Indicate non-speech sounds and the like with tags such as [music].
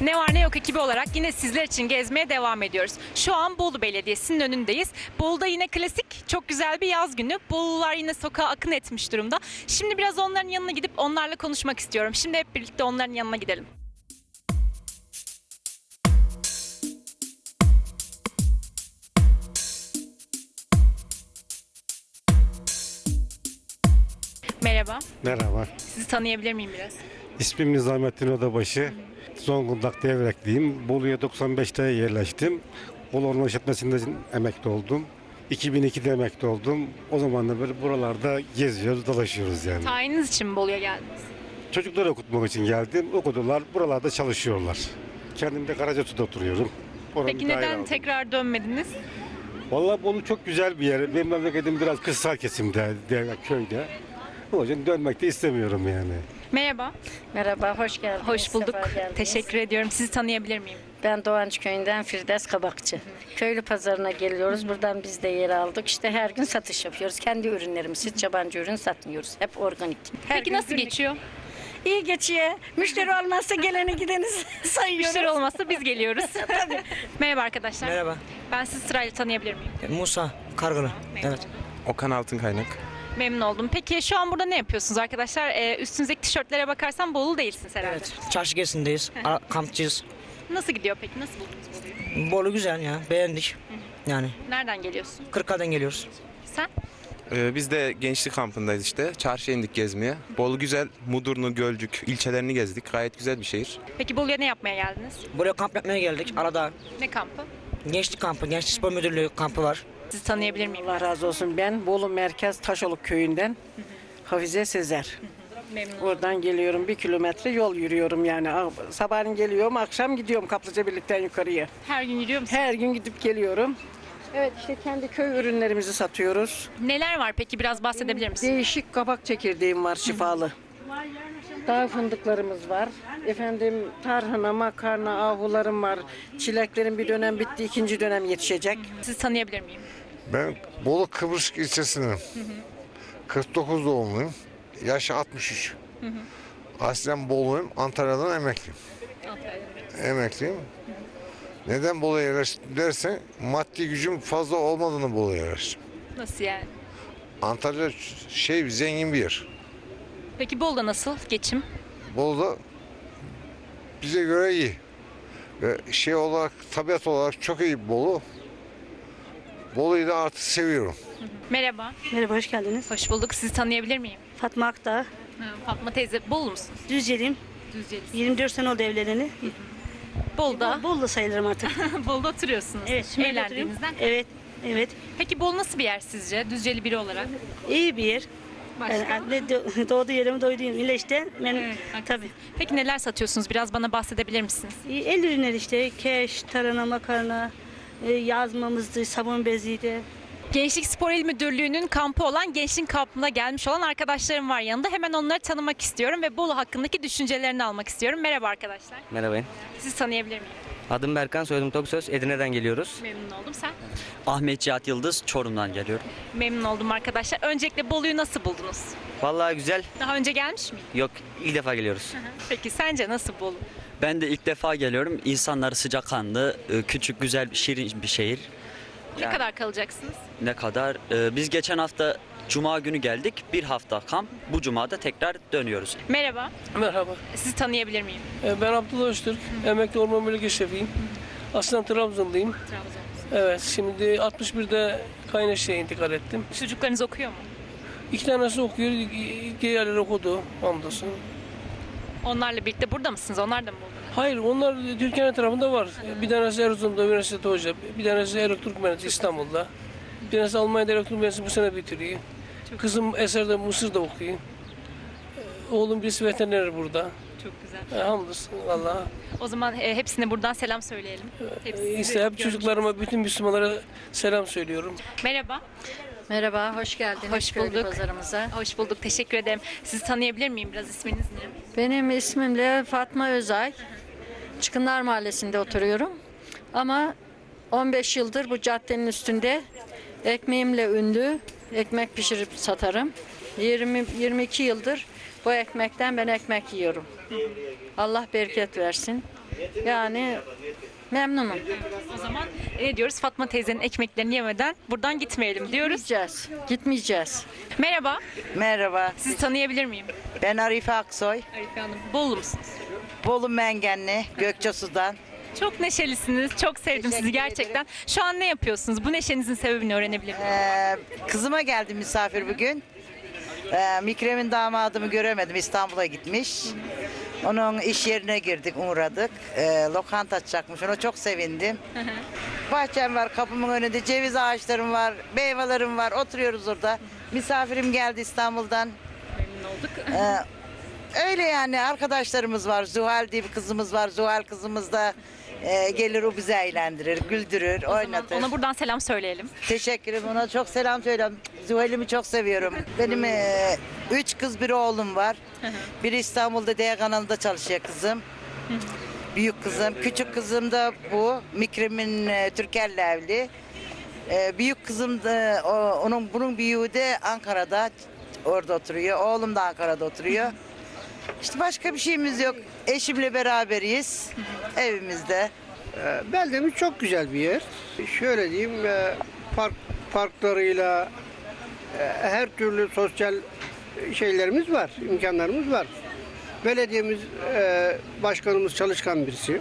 Ne var ne yok ekibi olarak yine sizler için gezmeye devam ediyoruz. Şu an Bolu Belediyesi'nin önündeyiz. Bolu'da yine klasik çok güzel bir yaz günü. Bolular yine sokağa akın etmiş durumda. Şimdi biraz onların yanına gidip onlarla konuşmak istiyorum. Şimdi hep birlikte onların yanına gidelim. Merhaba. Merhaba. Sizi tanıyabilir miyim biraz? İsmim Nizamettin Odabaşı. Zonguldak Devrekliyim. Bolu'ya 95'te yerleştim. Bolu Orman İşletmesi'nde emekli oldum. 2002'de emekli oldum. O zaman da böyle buralarda geziyoruz, dolaşıyoruz yani. Tayininiz için mi Bolu'ya geldiniz? Çocukları okutmak için geldim. Okudular. Buralarda çalışıyorlar. Kendim de Karacatu'da oturuyorum. Oranın Peki neden tekrar dönmediniz? Vallahi Bolu çok güzel bir yer. Benim memleketim biraz kırsal kesimde, köyde. O yüzden dönmek de istemiyorum yani. Merhaba. Merhaba, hoş geldiniz. Hoş bulduk. sefa geldiniz. Teşekkür ediyorum. Sizi tanıyabilir miyim? Ben Doğancı Köyü'nden Firdevs Kabakçı. Köylü pazarına geliyoruz. Buradan biz de yer aldık. İşte her gün satış yapıyoruz. Kendi ürünlerimizi, hiç yabancı ürün satmıyoruz. Hep organik. Her Peki gün nasıl günlük- geçiyor? İyi geçiyor. Müşteri olmazsa geleni gideni [laughs] sayıyoruz. Müşteri olmazsa biz geliyoruz. [laughs] Merhaba arkadaşlar. Merhaba. Ben sizi sırayla tanıyabilir miyim? Musa Kargalı. Evet. Okan Altın Kaynak. Memnun oldum. Peki şu an burada ne yapıyorsunuz arkadaşlar? Ee, üstünüzdeki tişörtlere bakarsam Bolu değilsiniz herhalde. Evet. Çarşı gezisindeyiz. Ara- Kampçıyız. Nasıl gidiyor peki? Nasıl buldunuz Bolu'yu? Bolu güzel ya. Beğendik. Yani Nereden geliyorsun? Kırklar'dan geliyoruz. Sen? Ee, biz de gençlik kampındayız işte. Çarşıya indik gezmeye. Bolu güzel. Mudurnu, Gölcük ilçelerini gezdik. Gayet güzel bir şehir. Peki Bolu'ya ne yapmaya geldiniz? Buraya kamp yapmaya geldik. Arada Ne kampı? Gençlik kampı, gençlik spor müdürlüğü kampı var. Sizi tanıyabilir miyim? Allah razı olsun. Ben Bolu Merkez Taşoluk köyünden Hafize Sezer. Memnun oldum. Oradan geliyorum bir kilometre yol yürüyorum yani. Ah, Sabahleyin geliyorum akşam gidiyorum Kaplıca birlikten yukarıya. Her gün yürüyor musunuz? Her gün gidip geliyorum. Evet işte kendi köy ürünlerimizi satıyoruz. Neler var peki? Biraz bahsedebilir misin? Değişik kabak çekirdeğim var şifalı. Dağ fındıklarımız var. Efendim tarhana, makarna, ahularım var. Çileklerin bir dönem bitti, ikinci dönem yetişecek. Sizi tanıyabilir miyim? Ben Bolu Kıbrıs ilçesinden 49 doğumluyum. Yaş 63. Aslen Bolu'yum. Antalya'dan emekliyim. Emekliyim. Neden Bolu'ya yerleştim dersen maddi gücüm fazla olmadığını Bolu'ya yerleştim. Nasıl yani? Antalya şey zengin bir yer. Peki Bolu'da nasıl geçim? Bolu'da bize göre iyi. Ve şey olarak tabiat olarak çok iyi Bolu. Bolu'yu da artık seviyorum. Merhaba. Merhaba, hoş geldiniz. Hoş bulduk. Sizi tanıyabilir miyim? Fatma Akdağ, Ha, Fatma teyze Bolu musunuz? Düzceliyim. Düzcelisiniz. 24 sene oldu evleneni. Bolu'da. Bolu sayılırım artık. [laughs] Bolu'da oturuyorsunuz. Evet, şimdi oturuyorum. Evlendiğinizden. Evet, evet. Peki Bolu nasıl bir yer sizce? Düzceli biri olarak. İyi bir yer. Başka? Yani, ne do- [laughs] doğdu yerim doyduyum. İle işte. Ben, Evet, haklısın. tabii. Peki neler satıyorsunuz? Biraz bana bahsedebilir misiniz? İyi, El ürünleri işte. Keş, tarhana, makarna, e, yazmamızdı, sabun beziydi. Gençlik Spor İl Müdürlüğü'nün kampı olan Gençlik Kampı'na gelmiş olan arkadaşlarım var yanında. Hemen onları tanımak istiyorum ve Bolu hakkındaki düşüncelerini almak istiyorum. Merhaba arkadaşlar. Merhaba. Sizi tanıyabilir miyim? Adım Berkan, soyadım Toksöz. Edirne'den geliyoruz. Memnun oldum. Sen? Ahmet Cihat Yıldız, Çorum'dan geliyorum. Memnun oldum arkadaşlar. Öncelikle Bolu'yu nasıl buldunuz? Vallahi güzel. Daha önce gelmiş miydin? Yok, ilk defa geliyoruz. Peki sence nasıl Bolu? Ben de ilk defa geliyorum. İnsanları sıcakkanlı, e, küçük, güzel, şirin bir şehir. Ne Yani kadar kalacaksınız? Ne kadar? E, Biz geçen hafta Cuma günü geldik. Bir hafta kamp. Bu Cuma'da tekrar dönüyoruz. Merhaba. Merhaba. Sizi tanıyabilir miyim? Ee, Ben Abdullah Öztürk. Emekli Orman Bölge Şefiyim. Aslen Trabzonluyum. Evet, şimdi 61'de Kaynaşı'ya intikal ettim. Çocuklarınız okuyor mu? İki tanesi okuyor, diğerleri okudu hamdolsun. Onlarla birlikte burada mısınız? Onlar da mı Bolu'da? Hayır, onlar Türkiye'nin tarafında var. Bir tanesi Erzurum'da üniversitede hoca, bir tanesi elektrik mühendisi İstanbul'da. Bir tanesi Almanya'da elektrik mühendisi bu sene bitiriyor. Kızım Eser'de Mısır'da okuyor. Ee, Oğlum birisi veteriner burada. Çok güzel. E, hamdolsun Allah'a. O zaman e, hepsine buradan selam söyleyelim. Hepsi sizi İşte hep görmüş. çocuklarıma, bütün Müslümanlara selam söylüyorum. Merhaba. Merhaba, hoş geldiniz Hoş köylü bulduk. pazarımıza. Hoş bulduk. Teşekkür ederim. Sizi tanıyabilir miyim? Biraz isminiz ne? Benim ismim de Fatma Özay. Çıkınlar Mahallesi'nde oturuyorum. Ama 15 yıldır bu caddenin üstünde ekmeğimle ünlü ekmek pişirip satarım. 20 22 yıldır bu ekmekten ben ekmek yiyorum. Allah bereket versin. Yani memnunum. O zaman ne diyoruz? Fatma teyzenin ekmeklerini yemeden buradan gitmeyelim diyoruz. Gitmeyeceğiz. Gitmeyeceğiz. Merhaba. Merhaba, Sizi tanıyabilir miyim? ben Arife Aksoy. Arife Hanım. Bolu musunuz? Bolu Mengenli, Gökçesu'dan. Çok neşelisiniz. Çok sevdim sizi gerçekten. Şu an ne yapıyorsunuz? Bu neşenizin sebebini öğrenebilir miyim? Ee, kızıma geldi misafir bugün. Ee, Mikrem'in damadımı göremedim, İstanbul'a gitmiş. Onun iş yerine girdik, uğradık. Ee, lokanta açacakmış, ona çok sevindim. Bahçem var, kapımın önünde ceviz ağaçlarım var, meyvelerim var, oturuyoruz orada. Misafirim geldi İstanbul'dan. Memnun olduk. Ee, [laughs] öyle yani arkadaşlarımız var. Zuhal diye bir kızımız var. Zuhal kızımız da e, gelir o bizi eğlendirir, güldürür, oynatır. Ona buradan selam söyleyelim. Teşekkür ederim. Ona çok selam söylüyorum. Zuhal'imi çok seviyorum. Benim e, üç kız bir oğlum var. Biri İstanbul'da D kanalında çalışıyor kızım. Büyük kızım. Küçük kızım da bu. Mikrim'in e, Türker'le evli. E, büyük kızım da o, onun bunun büyüğü de Ankara'da orada oturuyor. Oğlum da Ankara'da oturuyor. İşte başka bir şeyimiz yok. Eşimle beraberiz [laughs] evimizde. Beldemiz çok güzel bir yer. Şöyle diyeyim, e, park parklarıyla e, her türlü sosyal şeylerimiz var, imkanlarımız var. Belediyemiz, e, başkanımız çalışkan birisi.